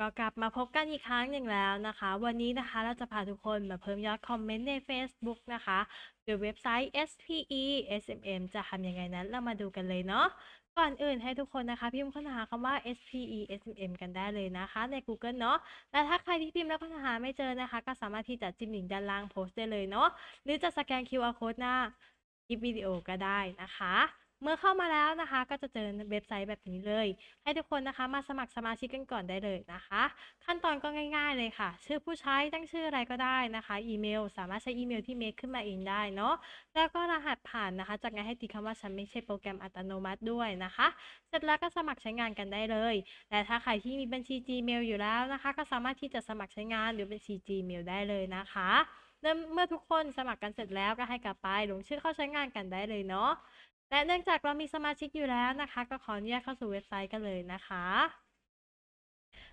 ก็กลับมาพบกันอีกครั้งหนึ่งแล้วนะคะ วันนี้นะคะเราจะพาทุกคนมาเพิ่มยอดคอมเมนต์ใน Facebook นะคะโดยเว็บไซต์ SPE SMM จะทำยังไงนั้นเรามาดูกันเลยเนาะก่อนอื่นให้ทุกคนนะคะ พิมพ์ค้นหาคำว่า SPE SMM กันได้เลยนะคะ ใน Google เนาะและถ้าใครที่พิมพ์แล้วค้นหาไม่เจอนะคะ ก็สามารถที่จะจิ้มลิงก์ด้านล่างโพสต์ได้เลยเนาะหรือจะสแกน QR code หน้า ลิปวิดีโอก็ได้นะคะ เมื่อเข้ามาแล้วนะคะ ก็จะเจอเว็บไซต์แบบนี้เลย ให้ทุกคนนะคะมาสมัครสมาชิกกันก่อนได้เลยนะคะ ขั้นตอนก็ง่าย ๆเลยค่ะ ชื่อผู้ใช้ตั้งชื่ออะไรก็ได้นะคะ อีเมล สามารถใช้อีเมลที่เมคขึ้นมาเองได้เนาะแล้วก็รหัสผ่านนะคะ จากนั้นให้ติดคำว่าฉันไม่ใช่โปรแกรมอัตโนมัติด้วยนะคะ เสร็จแล้วก็สมัครใช้งานกันได้เลยแต่ถ้าใครที่มีบัญชี Gmail อยู่แล้วนะคะ ก็สามารถที่จะสมัครใช้งานหรือบัญชี Gmail ได้เลยนะคะ เมเมื่อทุกคนสมัครกันเสร็จแล้วก็ให้กลับไปลงชื่อเข้าใช้งานกันได้เลยเนาะและเนื่องจากเรามีสมาชิกอยู่แล้วนะคะ ก็ขออนุญาตเข้าสู่เว็บไซต์กันเลยนะคะ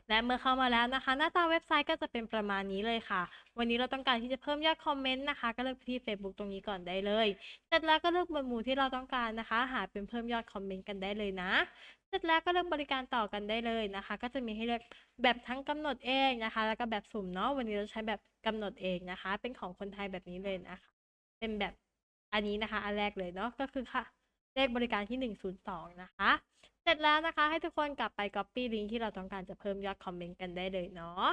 และเมื่อเข้ามาแล้วนะคะ หน้าตาเว็บไซต์ก็จะเป็นประมาณนี้เลยค่ะ วันนี้เราต้องการที่จะเพิ่มยอดคอมเมนต์นะคะ ก็เลือกที่ Facebook ตรงนี้ก่อนได้เลยเสร็จแล้วก็เลือกหมวดหมู่ที่เราต้องการนะคะ หาเป็นเพิ่มยอดคอมเมนต์กันได้เลยนะเสร็จแล้วก็เลือกบริการต่อกันได้เลยนะคะ ก็จะมีให้เลือกแบบทั้งกำหนดเองนะคะ แล้วก็แบบสุ่มเนาะวันนี้เราใช้แบบกำหนดเองนะคะ เป็นของคนไทยแบบนี้เลยนะคะ เป็นแบบอันนี้นะคะ อันแรกเลยเนาะก็คือค่ะ เลขบริการที่ 102 นะคะ เสร็จแล้วนะคะ ให้ทุกคนกลับไป Copy ลิงก์ที่เราต้องการจะเพิ่มยอดคอมเมนต์กันได้เลยเนาะ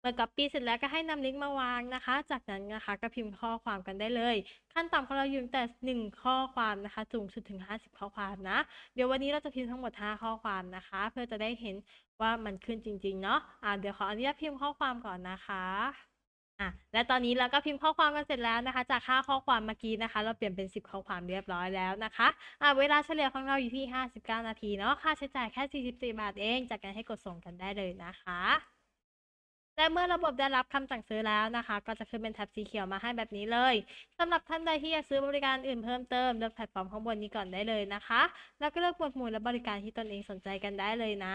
เมื่อ Copy เสร็จแล้วก็ให้นำลิงก์มาวางนะคะ จากนั้นนะคะก็พิมพ์ข้อความกันได้เลย ขั้นต่ำของเราอยู่แต่ 1 ข้อความนะคะสูงสุดถึง 50 ข้อความนะ เดี๋ยววันนี้เราจะพิมพ์ทั้งหมด 5 ข้อความนะคะ เพื่อจะได้เห็นว่ามันขึ้นจริง ๆ เนาะอ่าเดี๋ยวขออนุญาตพิมพ์ข้อความก่อนนะคะ อะและตอนนี้เราก็พิมพ์ข้อความกันเสร็จแล้วนะคะ จาก5ข้อความเมื่อกี้นะคะ เราเปลี่ยนเป็น 10 ข้อความเรียบร้อยแล้วนะคะอะเวลาเฉลี่ยของเราอยู่ที่ 59 นาทีเนาะค่าใช้จ่ายแค่ 44 บาทเอง จากนั้นให้กดส่งกันได้เลยนะคะและเมื่อระบบได้รับคำสั่งซื้อแล้วนะคะ ก็จะขึ้นเป็นแท็บสีเขียวมาให้แบบนี้เลยสำหรับท่านใดที่อยากซื้อบริการอื่นเพิ่มเติมเลือกแพลตฟอร์มข้างบนนี้ก่อนได้เลยนะคะ แล้วก็เลือกหมวดหมู่และบริการที่ตนเองสนใจกันได้เลยนะ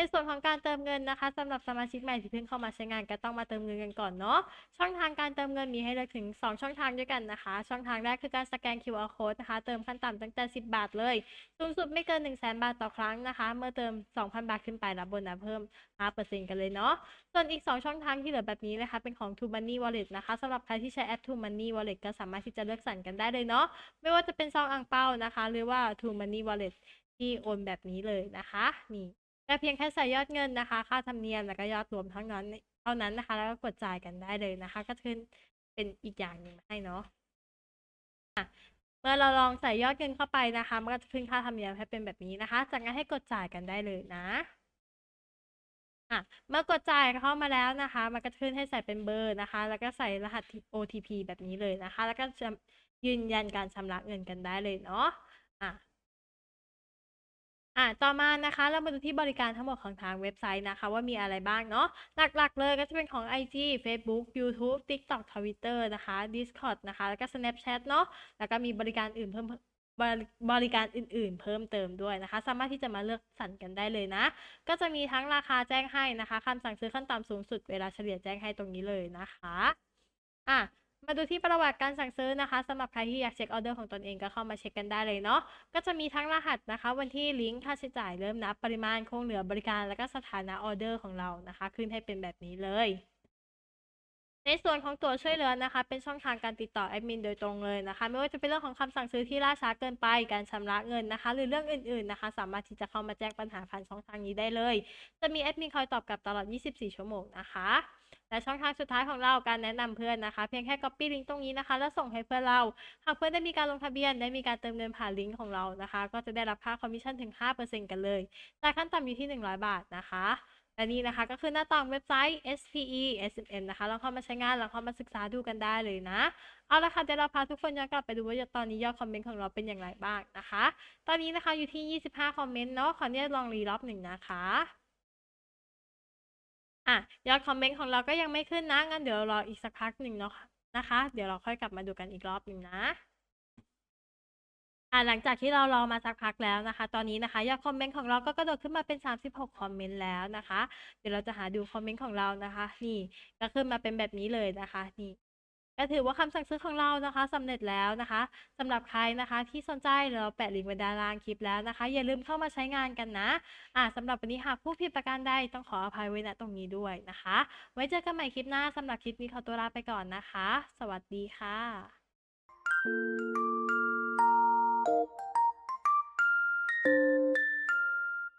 ในส่วนของการเติมเงินนะคะสำหรับสมาชิกใหม่ที่เพิ่งเข้ามาใช้งานก็ต้องมาเติมเงินกันก่อนเนาะช่องทางการเติมเงินมีให้เลือกถึง 2 ช่องทางด้วยกันนะคะ ช่องทางแรกคือการสแกน QR code นะคะ เติมขั้นต่ำตั้งแต่ 10 บาทเลย สูงสุดไม่เกิน 1 0 0 0 0แบาทต่อครั้งนะคะ เมื่อเติม 2,000 บาทขึ้นไปรับโบนัสเพิ่ม 5%กันเลยเนาะส่วนอีก 2 ช่องทางที่เหลือแบบนี้นะคะเป็นของ True Money Wallet นะคะสำหรับใครที่ใช้แอป True Money Wallet ก็สามารถที่จะเลือกสรรกันได้เลยเนาะไม่ว่าจะเป็นซองอ่างเปานะคะ หรือว่า True Money Wallet ที่โอนแบบนี้เลยนะคะนี่ แค่เพียงแค่ใส่ยอดเงินนะคะ ค่าธรรมเนียมแล้วก็ยอดรวมทั้งนั้นเท่านั้นนะคะ แล้วก็กดจ่ายกันได้เลยนะคะ ก็ขึ้นเป็นอีกอย่างหนึ่งมาให้เนาะเมื่อเราลองใส่ยอดเงินเข้าไปนะคะ มันก็จะขึ้นค่าธรรมเนียมให้เป็นแบบนี้นะคะ จากนั้นให้กดจ่ายกันได้เลยนะอะเมื่อกดจ่ายเข้ามาแล้วนะคะ มันก็ขึ้นให้ใส่เป็นเบอร์นะคะ แล้วก็ใส่รหัส OTP แบบนี้เลยนะคะ แล้วก็จะยืนยันการชำระเงินกันได้เลยเนาะอะ อ่าต่อมานะคะเรามาดูที่บริการทั้งหมดของทางเว็บไซต์นะคะ ว่ามีอะไรบ้างเนาะหลักๆ เลยก็จะเป็นของ IG Facebook YouTube TikTok Twitter นะคะ Discord นะคะ แล้วก็ Snapchat เนาะแล้วก็มีบริการอื่นเพิ่มบริบริการอื่นๆ เพิ่มเติมด้วยนะคะ สามารถที่จะมาเลือกสรรกันได้เลยนะ ก็จะมีทั้งราคาแจ้งให้นะคะคำสั่งซื้อขั้นต่ำสูงสุดเวลาเฉลี่ยแจ้งให้ตรงนี้เลยนะคะอะ มาดูที่ประวัติการสั่งซื้อนะคะสำหรับใครที่อยากเช็คออเดอร์ของตนเองก็เข้ามาเช็คกันได้เลยเนาะก็จะมีทั้งรหัสนะคะ วันที่ลิงก์ค่าใช้จ่ายเริ่มนับปริมาณคงเหลือบริการแล้วก็สถานะออเดอร์ของเรานะคะ ขึ้นให้เป็นแบบนี้เลยในส่วนของตัวช่วยเหลือนะคะ เป็นช่องทางการติดต่อแอดมินโดยตรงเลยนะคะ ไม่ว่าจะเป็นเรื่องของคำสั่งซื้อที่ล่าช้าเกินไปการชำระเงินนะคะ หรือเรื่องอื่นๆนะคะ สามารถที่จะเข้ามาแจ้งปัญหาผ่านช่องทางนี้ได้เลย จะมีแอดมินคอยตอบกลับตลอด 24 ชั่วโมงนะคะ และช่องทางสุดท้ายของเราการแนะนำเพื่อนนะคะ เพียงแค่ copy ลิงก์ตรงนี้นะคะ แล้วส่งให้เพื่อนเรา หากเพื่อนได้มีการลงทะเบียนได้มีการเติมเงินผ่านลิงก์ของเรานะคะ ก็จะได้รับค่าคอมมิชชั่นถึง 5%กันเลยจ่ายขั้นต่ำอยู่ที่ 100 บาทนะคะและนี่นะคะก็คือหน้าต่างเว็บไซต์ SPE SMM นะคะลองเข้ามาใช้งานลองเข้ามาศึกษาดูกันได้เลยนะ เอาละค่ะเดี๋ยวเราพาทุกคนย้อนกลับไปดูว่าตอนนี้ยอดคอมเมนต์ของเราเป็นอย่างไรบ้างนะคะ ตอนนี้นะคะอยู่ที่ 25 คอมเมนต์เนาะขออนุญาตลองรีรอบหนึ่งนะคะ อะยอดคอมเมนต์ของเราก็ยังไม่ขึ้นนะ งั้นเดี๋ยวรออีกสักพักหนึ่งเนาะนะคะ เดี๋ยวเราค่อยกลับมาดูกันอีกรอบหนึ่งนะอ่าหลังจากที่เรารอมาสักพักแล้วนะคะ ตอนนี้นะคะยอดคอมเมนต์ของเราก็กระโดดขึ้นมาเป็น 36 คอมเมนต์แล้วนะคะ เดี๋ยวเราจะหาดูคอมเมนต์ของเรานะคะ นี่ก็ขึ้นมาเป็นแบบนี้เลยนะคะ นี่ ก็ถือว่าคำสั่งซื้อของเรานะคะสำเร็จแล้วนะคะสำหรับใครนะคะที่สนใจเราแปะลิงก์ไว้ด้านล่างคลิปแล้วนะคะ อย่าลืมเข้ามาใช้งานกันนะอ่าสำหรับวันนี้หากผู้ผิดประการใดต้องขออภัยไว้ณตรงนี้ด้วยนะคะ ไว้เจอกันใหม่คลิปหน้าสำหรับคลิปนี้ขอตัวลาไปก่อนนะคะ สวัสดีค่ะ